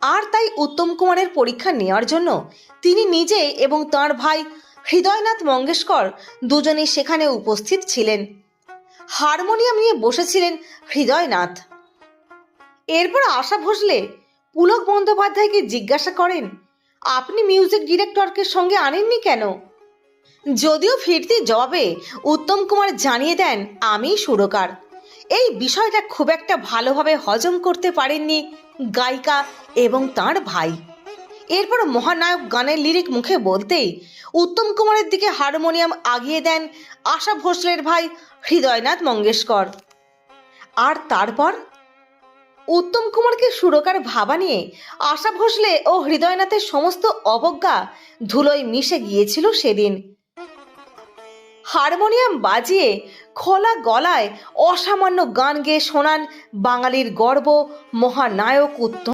আর তাই উত্তম কুমারের পরীক্ষা নেওয়ার জন্য। তিনি নিজে এবং তার ভাই হৃদয়নাথ মঙ্গেশকর দুজনেই সেখানে উপস্থিত ছিলেন। হারমোনিয়াম নিয়ে বসেছিলেন হৃদয়নাথ। এরপর আশা ভোসলে পুলক বন্দ্যোপাধ্যায়কে জিজ্ঞাসা করেন, আপনি মিউজিক ডিরেক্টরকে সঙ্গে আনেননি কেন? যদিও ফিরতি জবাবে উত্তম কুমার জানিয়ে দেন আমি সুরকার। এই বিষয়টা খুব একটা ভালোভাবে হজম করতে পারেননি গায়িকা এবং তার ভাই। এরপর মহানায়ক গানের লিরিক মুখে বলতেই উত্তম কুমারের দিকে হারমোনিয়াম আগিয়ে দেন আশা ভোসলের ভাই হৃদয়নাথ মঙ্গেশকর। আর তারপর? উত্তম কুমারকে সুরকার ভাবা নিয়ে আশা ভোসলে ও হৃদয়নাথের সমস্ত অবজ্ঞা ধুলোয় মিশে গিয়েছিল সেদিন। হারমোনিয়াম বাজিয়ে খোলা গলায় অসামান্য গান গেয়ে শোনান বাঙালির গর্ব মহানায়ক উত্তম